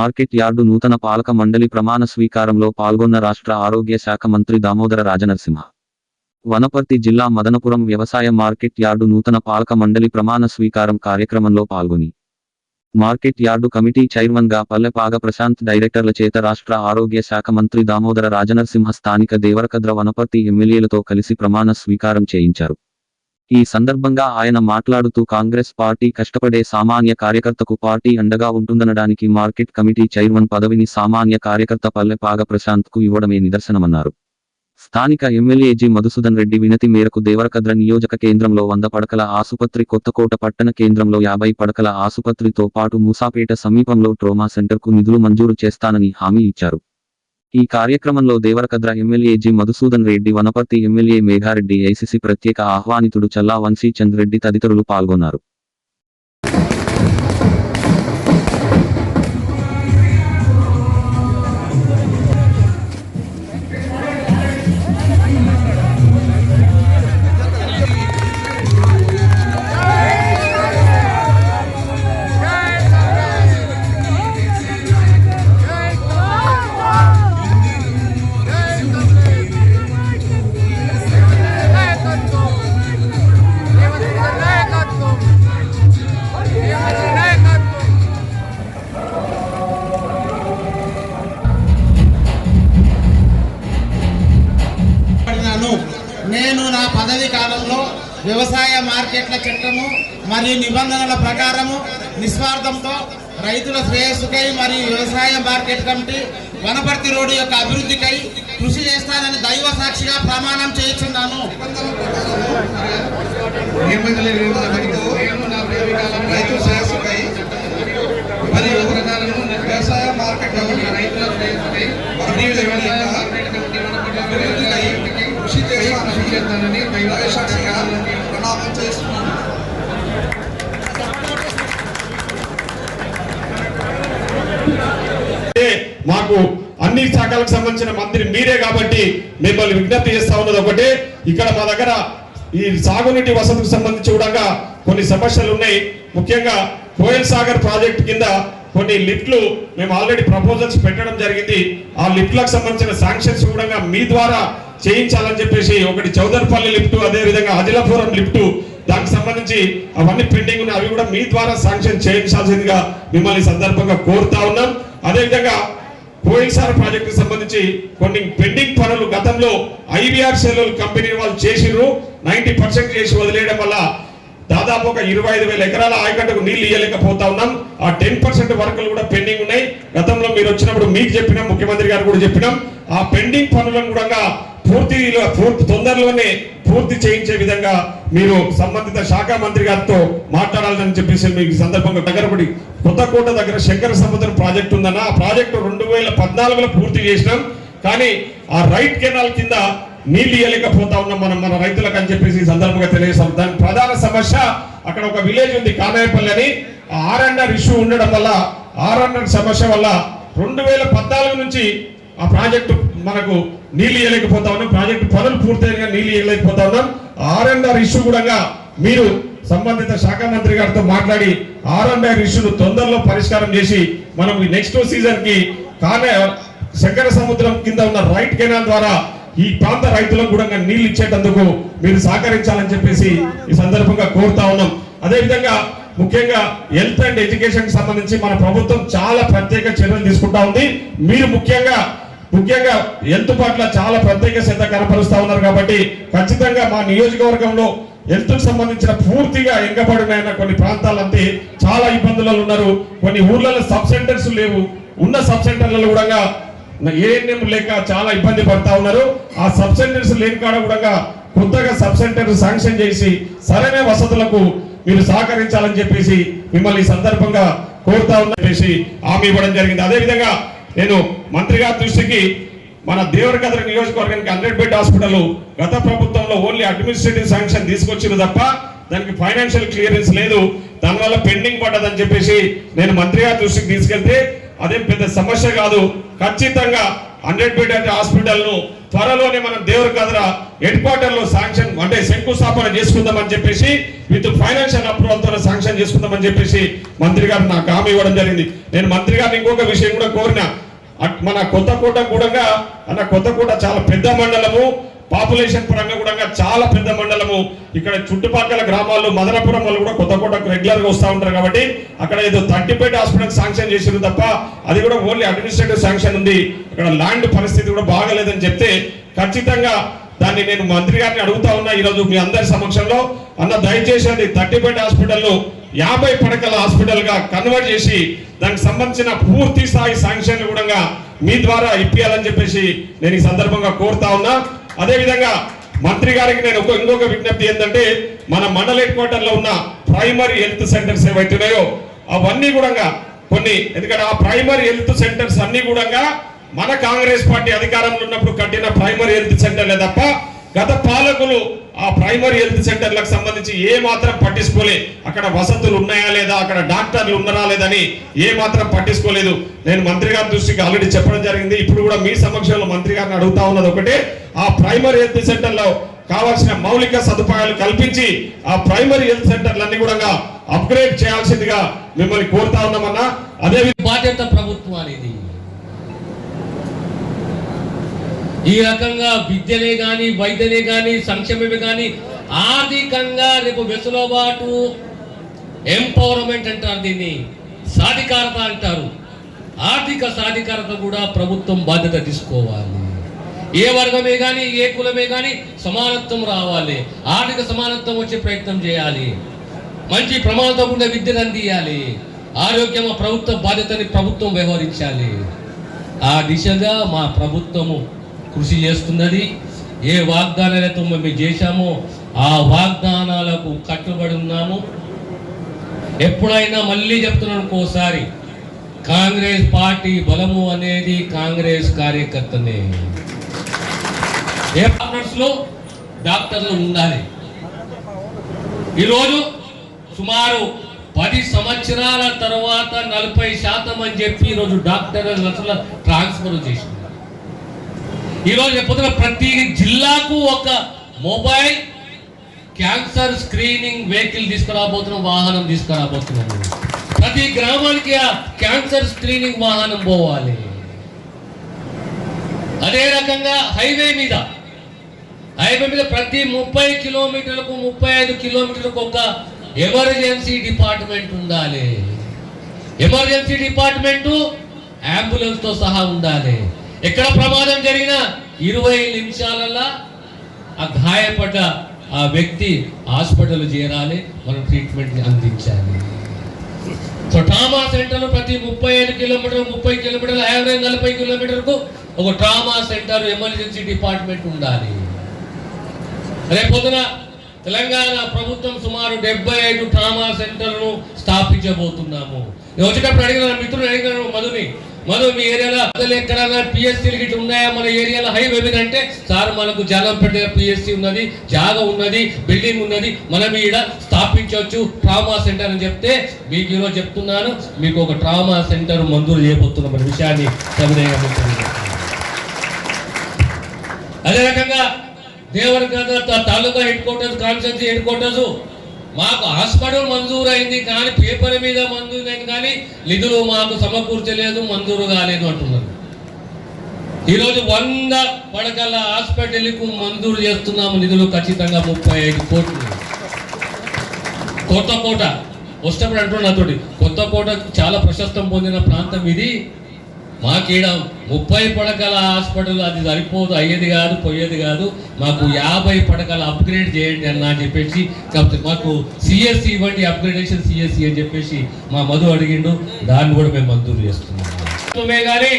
Market yard నూతన పాలక మండలి ప్రమాణ స్వీకారంలో పాల్గొన్న రాష్ట్ర ఆరోగ్య శాఖ మంత్రి దామోదర రాజనరసింహ. వనపర్తి జిల్లా మదనపురం వ్యవసాయ మార్కెట్ యార్డు నూతన పాలక మండలి ప్రమాణ స్వీకారం కార్యక్రమంలో పాల్గొని మార్కెట్ యార్డు కమిటీ చైర్మన్గా పల్లెపాగ ప్రశాంత్ డైరెక్టర్ల చేత రాష్ట్ర ఆరోగ్య శాఖ మంత్రి దామోదర రాజనరసింహ స్థానిక దేవరకద్ర వనపర్తి ఎమ్మెల్యేలతో కలిసి ప్రమాణ స్వీకారం చేయించారు. ఈ సందర్భంగా ఆయన మాట్లాడుతూ కాంగ్రెస్ పార్టీ కష్టపడే సామాన్య కార్యకర్తకు పార్టీ అండగా ఉంటుందనడానికి మార్కెట్ కమిటీ చైర్మన్ పదవిని సామాన్య కార్యకర్త పల్లెపాగ ప్రశాంత్కు ఇవ్వడమే నిదర్శనమన్నారు. స్థానిక ఎమ్మెల్యే జి. మధుసూదన్ రెడ్డి వినతి మేరకు దేవరకద్ర నియోజక కేంద్రంలో వంద పడకల ఆసుపత్రి కొత్తకోట పట్టణ కేంద్రంలో యాభై పడకల ఆసుపత్రితో పాటు మూసాపేట సమీపంలో ట్రోమా సెంటర్కు నిధులు మంజూరు చేస్తానని హామీ ఇచ్చారు. ఈ కార్యక్రమంలో Devarakadra MLA G. Madhusudan Reddy Wanaparthy MLA Megha Reddy ICC ప్రత్యేక ఆహ్వానితుడు చల్లా వంశీ చంద్రెడ్డి తదితరులు పాల్గొన్నారు. మరియు నిబంధనల ప్రకారము నిస్వార్థంతో రైతుల శ్రేయస్సుకై మరియు వ్యవసాయ మార్కెట్ కమిటీ వనపర్తి రోడ్డు యొక్క అభివృద్ధికై కృషి చేస్తానని దైవ సాక్షిగా ప్రమాణం చేయించున్నాను. అన్ని శాఖలకు సంబంధించిన మంత్రి మీరే కాబట్టి మిమ్మల్ని విజ్ఞప్తి చేస్తా ఉన్నది ఒకటి. ఇక్కడ మా దగ్గర ఈ సాగునీటి వసతికి సంబంధించి కూడా కొన్ని సమస్యలు ఉన్నాయి. ముఖ్యంగా కోయల్ సాగర్ ప్రాజెక్ట్ కింద కొన్ని లిఫ్ట్లు మేము ఆల్రెడీ ప్రపోజల్స్ పెట్టడం జరిగింది. ఆ లిఫ్ట్లకు సంబంధించిన శాంక్షన్స్ కూడా మీ ద్వారా చేయించాలని చెప్పేసి ఒకటి చౌదర్పల్లి లిఫ్ట్ అదే విధంగా అజిలాపురం లిఫ్ట్ దానికి సంబంధించి అవన్నీ పెండింగ్ ఉన్నాయి. అవి కూడా మీ ద్వారా శాంక్షన్ చేయించాల్సిందిగా మిమ్మల్ని సందర్భంగా కోరుతా ఉన్నాం. అదేవిధంగా కోయిల్సార్ ప్రాజెక్టు సంబంధించి కొన్ని పెండింగ్ పనులు గతంలో ఐవీఆర్ సెల్లులు కంపెనీ వాళ్ళు చేసిర్రు. నైన్టీ పర్సెంట్ చేసి వదిలేయడం వల్ల దాదాపు ఒక ఇరవై ఐదు వేల ఎకరాల ఆయకట్టుకు నీళ్ళు ఇవ్వలేకపోతా ఉన్నాం. ఆ టెన్ పర్సెంట్ వర్కులు కూడా పెండింగ్ ఉన్నాయి. గతంలో మీరు వచ్చినప్పుడు మీకు చెప్పినాం ముఖ్యమంత్రి గారు కూడా చెప్పినాం. ఆ పెండింగ్ పనులను కూడా పూర్తి పూర్తి తొందరలోనే పూర్తి చేయించే విధంగా మీరు సంబంధిత శాఖ మంత్రి గారితో మాట్లాడాలని చెప్పేసి మీకు సందర్భంగా దగ్గరపడి కొత్తకోట దగ్గర శంకర సముద్రం ప్రాజెక్ట్ ఉందన్న ఆ ప్రాజెక్టు రెండు వేల పద్నాలుగులో పూర్తి చేసినాం. కానీ ఆ రైట్ కెనాల్ కింద నీళ్ళు ఇవ్వలేకపోతా ఉన్నాం మనం మన రైతులకు అని చెప్పేసి ఈ సందర్భంగా తెలియజేస్తాం. దాని ప్రధాన సమస్య అక్కడ ఒక విలేజ్ ఉంది కానాయపల్లి అని. ఆ ఆర్ అండ్ ఆర్ ఇష్యూ ఉండడం వల్ల ఆర్ అండ్ ఆర్ సమస్య వల్ల రెండు వేల పద్నాలుగు నుంచి ఆ ప్రాజెక్టు మనకు నీళ్ళు ఇవ్వలేకపోతా ఉన్నాం. ప్రాజెక్టు పనులు పూర్తయిన నీళ్ళు ఇవ్వలేకపోతా ఉన్నాం. ఆర్ అండ్ ఆర్ ఇష్యూ కూడా మీరు సంబంధిత శాఖ మంత్రి గారితో మాట్లాడి ఆర్ అండ్ ఆర్ ఇష్యూను తొందరలో పరిష్కారం చేసి మనం నెక్స్ట్ సీజన్కి కానే శంకర సముద్రం కింద ఉన్న రైట్ కెనాల్ ద్వారా ఈ ప్రాంత రైతులకు కూడా నీళ్ళు ఇచ్చేటందుకు మీరు సహకరించాలని చెప్పేసి ఈ సందర్భంగా కోరుతా ఉన్నాం. అదేవిధంగా ముఖ్యంగా హెల్త్ అండ్ ఎడ్యుకేషన్ సంబంధించి మన ప్రభుత్వం చాలా ప్రత్యేక చర్యలు తీసుకుంటా ఉంది. మీరు ముఖ్యంగా ముఖ్యంగా హెల్త్ పట్ల చాలా ప్రత్యేక శ్రద్ధ కనపరుస్తా ఉన్నారు కాబట్టి ఖచ్చితంగా మా నియోజకవర్గంలో హెల్త్కు సంబంధించిన పూర్తిగా ఎంగబడిన కొన్ని ప్రాంతాలంటే చాలా ఇబ్బందులలో ఉన్నారు. కొన్ని ఊర్లలో సబ్ సెంటర్స్ లేవు. ఉన్న సబ్ సెంటర్లలో కూడా ఏఎన్ఎం లేక చాలా ఇబ్బంది పడతా ఉన్నారు. ఆ సబ్ సెంటర్స్ లేని కాడ కూడా కొత్తగా సబ్ సెంటర్ శాంక్షన్ చేసి సరైన వసతులకు మీరు సహకరించాలని చెప్పేసి మిమ్మల్ని సందర్భంగా కోరుతా ఉన్నా చెప్పేసి హామీ ఇవ్వడం జరిగింది. అదే విధంగా నేను మంత్రి గారి దృష్టికి మన దేవరకద్ర నియోజకవర్గానికి హండ్రెడ్ బెడ్ హాస్పిటల్ గత ప్రభుత్వంలో ఓన్లీ అడ్మినిస్ట్రేటివ్ శాంక్షన్ తీసుకొచ్చింది తప్ప దానికి ఫైనాన్షియల్ క్లియరెన్స్ లేదు. దానివల్ల పెండింగ్ పడ్డదని చెప్పేసి నేను మంత్రి గారి దృష్టికి తీసుకెళ్తే అదేం పెద్ద సమస్య కాదు. ఖచ్చితంగా హండ్రెడ్ బెడ్ అంటే హాస్పిటల్ను త్వరలోనే మనం దేవరకద్ర హెడ్ క్వార్టర్లో శాంక్షన్ అంటే శంకుస్థాపన చేసుకుందామని చెప్పేసి విత్ ఫైనాన్షియల్ అప్రూవల్తో శాంక్షన్ చేసుకుందామని చెప్పేసి మంత్రి గారు నాకు హామీ ఇవ్వడం జరిగింది. నేను మంత్రి గారిని ఇంకొక విషయం కూడా కోరిన. అట్- మన కొత్తకోట కూడా అన్న కొత్తకోట చాలా పెద్ద మండలము. పాపులేషన్ పరంగా కూడా చాలా పెద్ద మండలము. ఇక్కడ చుట్టుపక్కల గ్రామాల్లో మదనపురం వాళ్ళు కూడా కొత్తకోటకు రెగ్యులర్గా వస్తూ ఉంటారు కాబట్టి అక్కడ ఏదో థర్టీపేట హాస్పిటల్ శాంక్షన్ చేసింది తప్ప అది కూడా ఓన్లీ అడ్మినిస్ట్రేటివ్ శాంక్షన్ ఉంది. అక్కడ ల్యాండ్ పరిస్థితి కూడా బాగలేదని చెప్తే ఖచ్చితంగా దాన్ని నేను మంత్రి గారిని అడుగుతా ఉన్నా ఈరోజు మీ అందరి సమక్షంలో. అన్న దయచేసి అది థర్టీపేట హాస్పిటల్ యాభై పడకల హాస్పిటల్గా కన్వర్ట్ చేసి దానికి సంబంధించిన పూర్తి స్థాయి శాంక్షన్లు కూడా మీ ద్వారా ఇప్పియాలని చెప్పేసి నేను ఈ సందర్భంగా కోరుతా ఉన్నా. అదేవిధంగా మంత్రి గారికి నేను ఒక ఇంకొక విజ్ఞప్తి ఏంటంటే మన మండల హెడ్ క్వార్టర్లో ఉన్న ప్రైమరీ హెల్త్ సెంటర్స్ ఏవైతున్నాయో అవన్నీ కూడా కొన్ని ఎందుకంటే ఆ ప్రైమరీ హెల్త్ సెంటర్స్ అన్ని కూడా మన కాంగ్రెస్ పార్టీ అధికారంలో ఉన్నప్పుడు కట్టిన ప్రైమరీ హెల్త్ సెంటర్లే తప్ప గత పాలకులు ఆ ప్రైమరీ హెల్త్ సెంటర్లకు సంబంధించి ఏ మాత్రం పట్టించుకోలే. అక్కడ వసతులు ఉన్నాయా లేదా అక్కడ డాక్టర్లు ఉన్నారా లేదని ఏ మాత్రం పట్టించుకోలేదు. నేను మంత్రి గారి దృష్టికి ఆల్రెడీ చెప్పడం జరిగింది. ఇప్పుడు కూడా మీ సమక్షంలో మంత్రి గారిని అడుగుతా ఉన్నది ఒకటే. ఆ ప్రైమరీ హెల్త్ సెంటర్లో కావాల్సిన మౌలిక సదుపాయాలు కల్పించి ఆ ప్రైమరీ హెల్త్ సెంటర్లన్నీ కూడా అప్గ్రేడ్ చేయాల్సిందిగా మిమ్మల్ని కోరుతా ఉన్నామన్నా. అదే బాధ్యత అనేది ఈ రకంగా విద్యనే కానీ వైద్యనే కానీ సంక్షేమమే కానీ ఆర్థికంగా రేపు వెసులుబాటు ఎంపవర్మెంట్ అంటారు దీన్ని. సాధికారత అంటారు. ఆర్థిక సాధికారత కూడా ప్రభుత్వం బాధ్యత తీసుకోవాలి. ఏ వర్గమే కానీ ఏ కులమే కానీ సమానత్వం రావాలి. ఆర్థిక సమానత్వం వచ్చే ప్రయత్నం చేయాలి. మంచి ప్రమాణంతో కూడిన విద్యను అందియాలి. ఆరోగ్యం ప్రభుత్వ బాధ్యతని ప్రభుత్వం వ్యవహరించాలి. ఆ దిశగా మా ప్రభుత్వము కృషి చేస్తున్నది. ఏ వాగ్దానాలతో మేము చేశామో ఆ వాగ్దానాలకు కట్టుబడి ఉన్నాము. ఎప్పుడైనా మళ్ళీ చెప్తున్నాను ఇంకోసారి కాంగ్రెస్ పార్టీ బలము అనేది కాంగ్రెస్ కార్యకర్తనే. ఏ పార్ట్నర్స్లో డాక్టర్లు ఉండాలి. ఈరోజు సుమారు పది సంవత్సరాల తర్వాత నలభై శాతం అని చెప్పి ఈరోజు డాక్టర్ నర్సుల ట్రాన్స్ఫర్ చేసింది ఈరోజు చెప్పుతున్న ప్రతి జిల్లాకు ఒక మొబైల్ క్యాన్సర్ స్క్రీనింగ్ వెహికల్ తీసుకురాబోతున్నాం వాహనం తీసుకురాబోతున్నాం ప్రతి గ్రామానికి ఆ క్యాన్సర్ స్క్రీనింగ్ వాహనం పోవాలి. అదే రకంగా హైవే మీద హైవే మీద ప్రతి ముప్పై కిలోమీటర్లకు ముప్పై ఐదు కిలోమీటర్లకు ఒక ఎమర్జెన్సీ డిపార్ట్మెంట్ ఉండాలి. ఎమర్జెన్సీ డిపార్ట్మెంటు అంబులెన్స్తో సహా ఉండాలి. ఎక్కడ ప్రమాదం జరిగినా ఇరవై నిమిషాలల్లా ఆ గాయపడ్డ ఆ వ్యక్తి హాస్పిటల్ చేరాలి మనం ట్రీట్మెంట్ని అందించాలి. సో ట్రామా సెంటర్ ప్రతి ముప్పై ఐదు కిలోమీటర్ ముప్పై కిలోమీటర్లు యాభై నలభై కిలోమీటర్కు ఒక ట్రామా సెంటర్ ఎమర్జెన్సీ డిపార్ట్మెంట్ ఉండాలి. రేపొద్దున తెలంగాణ ప్రభుత్వం సుమారు డెబ్బై ఐదు ట్రామా సెంటర్ను స్థాపించబోతున్నాము. నేను వచ్చేటప్పుడు అడిగిన మిత్రుడు అడిగిన మధుని మనం మీ ఏరియాలో అసలు ఎక్కడైనా పిఎస్సీలు గిట్ల ఉన్నాయా? మన ఏరియాలో హైవే మీద అంటే సార్ మనకు జాలంపేట పిఎస్సీ ఉన్నది జాగా ఉన్నది బిల్డింగ్ ఉన్నది మనం ఈడ స్థాపించవచ్చు ట్రామా సెంటర్ అని చెప్తే మీకు ఈరోజు చెప్తున్నాను మీకు ఒక ట్రామా సెంటర్ మంజూరు చేయబోతున్నాం మన విషయాన్ని అదే రకంగా Devarakadra taluka headquarters constituency headquarters మాకు హాస్పిటల్ మంజూరు అయింది కానీ పేపర్ మీద మంజూరు కానీ నిధులు మాకు సమకూర్చలేదు మంజూరు కాలేదు అంటున్నారు. ఈరోజు వంద పడకల హాస్పిటల్కు మంజూరు చేస్తున్నాము నిధులు ఖచ్చితంగా ముప్పై ఐదు కోట్లు. కొత్త కోట వస్తేప్పుడు అంటున్నారు నాతోటి కొత్త కోట చాలా ప్రశస్తం పొందిన ప్రాంతం ఇది. మాకీడ ముప్పై పడకల హాస్పిటల్ అది సరిపోదు అయ్యేది కాదు పోయేది కాదు. మాకు యాభై పడకల అప్గ్రేడ్ చేయండి అన్న అని చెప్పేసి చెప్తే మాకు సిఎస్సి ఇవ్వండి అప్గ్రేడేషన్ సిఎస్సి అని చెప్పేసి మా మధు అడిగిండు. దాన్ని కూడా మేము మంజూరు చేస్తున్నాం కానీ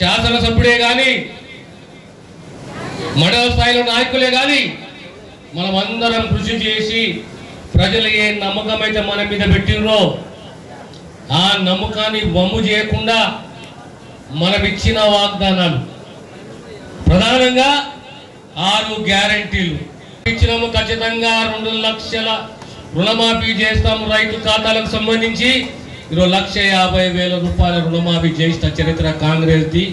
శాసనసభ్యుడే కానీ మండల స్థాయిలో నాయకులే కానీ మనం అందరం కృషి చేసి ప్రజలు ఏ నమ్మకం అయితే మన మీద పెట్టినరో ఆ నమ్మకాన్ని వమ్ము చేయకుండా మనమిచ్చిన వాగ్దానాలు. ప్రధానంగా ఆరు గ్యారంటీలు. ఇచ్చినాము ఖచ్చితంగా రెండు లక్షల రుణమాఫీ చేస్తాము రైతు ఖాతాలకు సంబంధించి. ఈరోజు లక్ష యాభై వేల రూపాయల రుణమాఫీ చేసిన చరిత్ర కాంగ్రెస్ది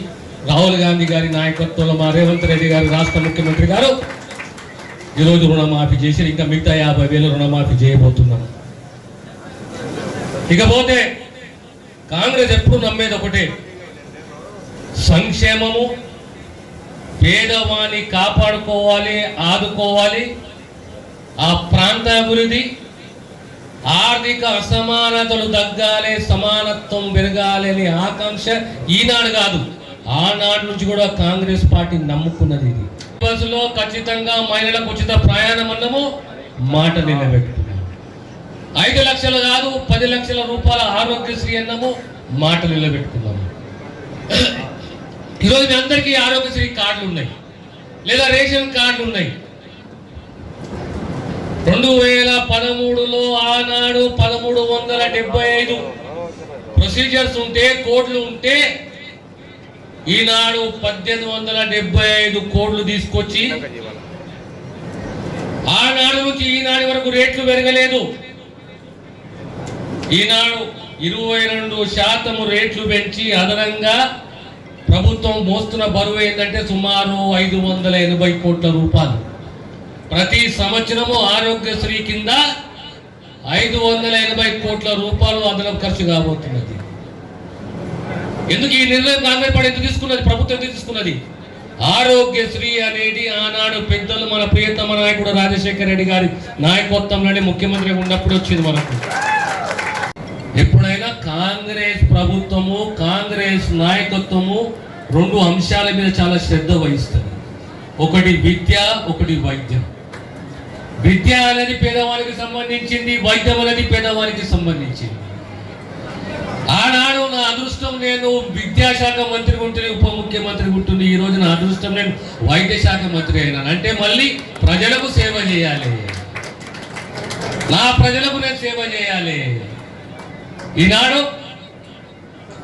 రాహుల్ గాంధీ గారి నాయకత్వంలో మా రేవంత్ రెడ్డి గారు రాష్ట్ర ముఖ్యమంత్రి గారు. ఈరోజు రుణమాఫీ చేసి ఇంకా మిగతా యాభై వేల రుణమాఫీ చేయబోతున్నాం ఇకపోతే కాంగ్రెస్ ఎప్పుడు నమ్మేది ఒకటే. సంక్షేమము పేదవాణ్ణి కాపాడుకోవాలి ఆదుకోవాలి. ఆ ప్రాంత అభివృద్ధి ఆర్థిక అసమానతలు తగ్గాలి సమానత్వం పెరగాలి అనే ఆకాంక్ష ఈనాడు కాదు. ఆనాడు నుంచి కూడా కాంగ్రెస్ పార్టీ నమ్ముకున్నది ఇది. బస్సులో ఖచ్చితంగా మహిళలకు ఉచిత ప్రయాణం అన్నము మాట నిలబెట్టుకున్నాము ఐదు లక్షలు కాదు పది లక్షల రూపాయల ఆరోగ్యశ్రీ అన్నము మాట నిలబెట్టుకున్నాము ఈరోజు మీ అందరికీ ఆరోగ్యశ్రీ కార్డులు ఉన్నాయి. లేదా రేషన్ కార్డులు ఉన్నాయి. రెండు వేల పదమూడులో ఆనాడు పదమూడు వందల డెబ్బై ఐదు ప్రొసీజర్స్ ఉంటే కోడ్లు ఉంటే ఈనాడు పద్దెనిమిది వందల డెబ్బై ఐదు కోడ్లు తీసుకొచ్చి ఆనాడు నుంచి ఈనాడు వరకు రేట్లు పెరగలేదు. ఈనాడు ఇరవై రెండు శాతం రేట్లు పెంచి అదనంగా ప్రభుత్వం మోస్తున్న బరువు ఏంటంటే సుమారు ఐదు వందల ఎనభై కోట్ల రూపాయలు. ప్రతి సంవత్సరము ఆరోగ్యశ్రీ కింద ఐదు వందల ఎనభై కోట్ల రూపాయలు అదనపు ఖర్చు కాబోతున్నది. ఎందుకు ఈ నిర్ణయం కాంగ్రెస్ పార్టీ ఎందుకు తీసుకున్నది? ప్రభుత్వం ఎందుకు తీసుకున్నది? ఆరోగ్యశ్రీ అనేది ఆనాడు పెద్దలు మన ప్రియతమ నాయకుడు రాజశేఖర రెడ్డి గారి నాయకత్వంలోనే ముఖ్యమంత్రి ఉన్నప్పుడు వచ్చింది మనకు. ఎప్పుడైనా కాంగ్రెస్ ప్రభుత్వము కాంగ్రెస్ నాయకత్వము రెండు అంశాల మీద చాలా శ్రద్ధ వహిస్తుంది ఒకటి విద్య ఒకటి వైద్యం. విద్య అనేది పేదవానికి సంబంధించింది వైద్యం అనేది పేదవానికి సంబంధించింది. ఆనాడు నా అదృష్టం నేను విద్యాశాఖ మంత్రి ఉంటుంది ఉప ముఖ్యమంత్రి ఉంటుంది ఈ రోజు నా అదృష్టం నేను వైద్య శాఖ మంత్రి అయినాను. అంటే మళ్ళీ ప్రజలకు సేవ చేయాలి. నా ప్రజలకు నేను సేవ చేయాలి. ఈనాడు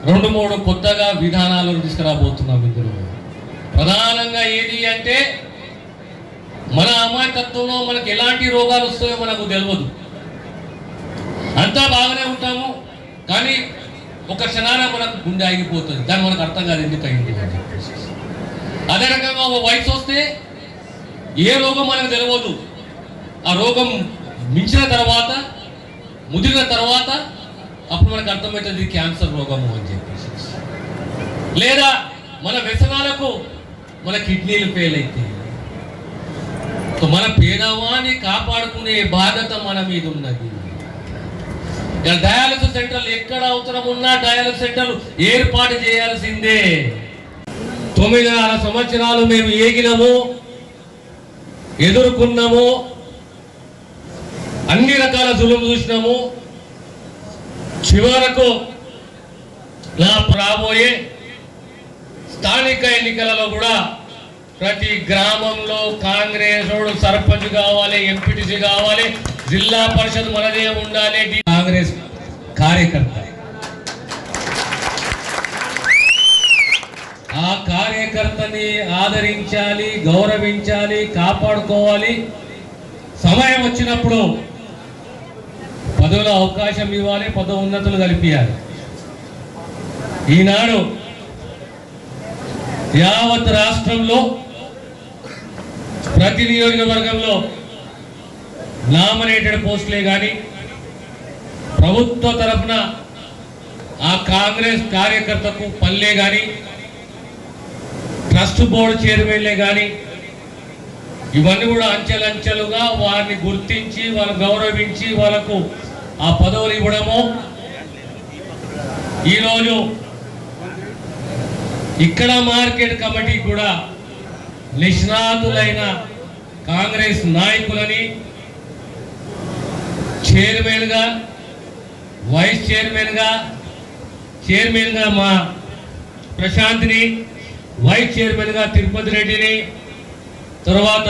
రెండు మూడు కొత్తగా విధానాలు తీసుకురాబోతున్నాం ఇందులో. ప్రధానంగా ఏది అంటే మన అమాయకత్వంలో మనకు ఎలాంటి రోగాలు వస్తాయో మనకు తెలియదు అంతా బాగానే ఉంటాము కానీ ఒక క్షణాన మనకు గుండె ఆగిపోతుంది. దాన్ని మనకు అర్థం కాదు ఎందుకు అయింది అదే రకంగా ఒక వయసు వస్తే ఏ రోగం మనకు తెలియదు ఆ రోగం మించిన తర్వాత ముదిరిన తర్వాత అప్పుడు మనకు అర్థమవుతుంది క్యాన్సర్ రోగము అని చెప్పేసి. లేదా మన వ్యసనాలకు మన కిడ్నీలు ఫెయిల్ అయితే. మన పేదవాన్ని కాపాడుకునే బాధ్యత మన మీద ఉన్నది. డయాలసిస్ సెంటర్లు ఎక్కడ అవసరం ఉన్నా డయాలసిస్ సెంటర్లు ఏర్పాటు చేయాల్సిందే. తొమ్మిదిన్నర సంవత్సరాలు మేము ఏగినము ఎదుర్కొన్నాము అన్ని రకాల జులుం చూసినాము. చివరకు నా రాబోయే స్థానిక ఎన్నికలలో కూడా ప్రతి గ్రామంలో కాంగ్రెస్ సర్పంచ్ కావాలి ఎంపీటీసీ కావాలి జిల్లా పరిషత్ మనదే ఉండాలి కాంగ్రెస్ కార్యకర్త. ఆ కార్యకర్తని ఆదరించాలి గౌరవించాలి కాపాడుకోవాలి. సమయం వచ్చినప్పుడు పదవుల అవకాశం ఇవ్వాలి పదోన్నతులు కల్పించాలి ఈనాడు యావత్ రాష్ట్రంలో ప్రతి నియోజకవర్గంలో నామినేటెడ్ పోస్టులే కానీ ప్రభుత్వ తరఫున ఆ కాంగ్రెస్ కార్యకర్తకు పల్లె కానీ ట్రస్ట్ బోర్డు చైర్మన్లే కానీ ఇవన్నీ కూడా అంచెలంచెలుగా వారిని గుర్తించి వాళ్ళని గౌరవించి వాళ్ళకు ఆ పదవులు ఇవ్వడము. ఈరోజు ఇక్కడ మార్కెట్ కమిటీ కూడా నిష్ణాతులైన కాంగ్రెస్ నాయకులని చైర్మన్గా వైస్ చైర్మన్గా చైర్మన్గా మా ప్రశాంత్ని వైస్ చైర్మన్గా తిరుపతి రెడ్డిని తర్వాత